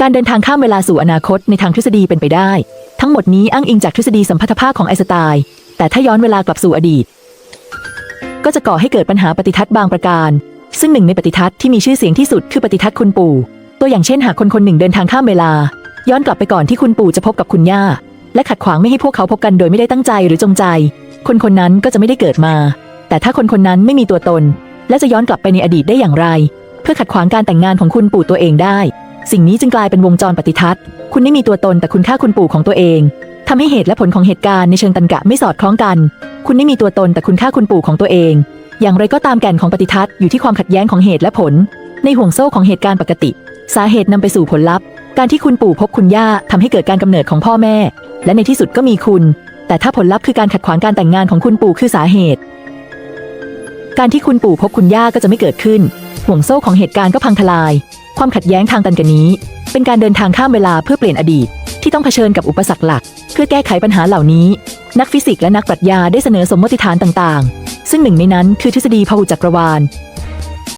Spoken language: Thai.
การเดินทางข้ามเวลาสู่อนาคตในทางทฤษฎีเป็นไปได้ ทั้งหมดนี้อ้างอิงจากทฤษฎีสัมพัทธภาพของไอน์สไตน์แต่ถ้าย้อนเวลากลับสู่อดีต ก็จะก่อให้เกิดปัญหาปฏิทัศน์บางประการ ซึ่งหนึ่งในปฏิทัศน์ที่มีชื่อเสียงที่สุดคือปฏิทัศน์คุณปู่ ตัวอย่างเช่นหากคนคนหนึ่งเดินทางข้ามเวลา ย้อนกลับไปก่อนที่คุณปู่จะพบกับคุณย่า และขัดขวางไม่ให้พวกเขาพบกันโดยไม่ได้ตั้งใจหรือจงใจ คนคนนั้นก็จะไม่ได้เกิดมา แต่ถ้าคนคนนั้นไม่มีตัวตน และจะย้อนกลับไปในอดีตได้อย่างไร เพื่อขัดขวางการแต่งงานของคุณปู่ตัวเองได้ สิ่งนี้จึงกลายเป็นวงจรปฏิทัศน์ คุณไม่มีตัวตนแต่คุณฆ่าคุณปู่ของตัวเองทำให้เหตุและผลของเหตุการณ์ในเชิงตันกะไม่สอดคล้องกัน คุณไม่มีตัวตนแต่คุณฆ่าคุณปู่ของตัวเอง อย่างไรก็ตามแก่นของปฏิทัศน์อยู่ที่ความขัดแย้งของเหตุและผล ในห่วงโซ่ของเหตุการณ์ปกติ สาเหตุนำไปสู่ผลลัพธ์ การที่คุณปู่พบคุณย่าทำให้เกิดการกำเนิดของพ่อแม่ และในที่สุดก็มีคุณ แต่ถ้าผลลัพธ์คือการขัดขวางการแต่งงานของคุณปู่คือสาเหตุ การที่คุณปู่พบคุณย่าก็จะไม่เกิดขึ้นห่วงโซ่ของเหตุการณ์ก็พังทลาย ความขัดแย้งทางตันกะนี้ เป็นการเดินทางข้ามเวลาเพื่อเปลี่ยนอดีต ที่ต้องเผชิญกับอุปสรรคหลัก เพื่อแก้ไขปัญหาเหล่านี้ นักฟิสิกส์และนักปรัชญาได้เสนอสมมติฐานต่างๆ ซึ่งหนึ่งในนั้นคือทฤษฎีพหุจักรวาล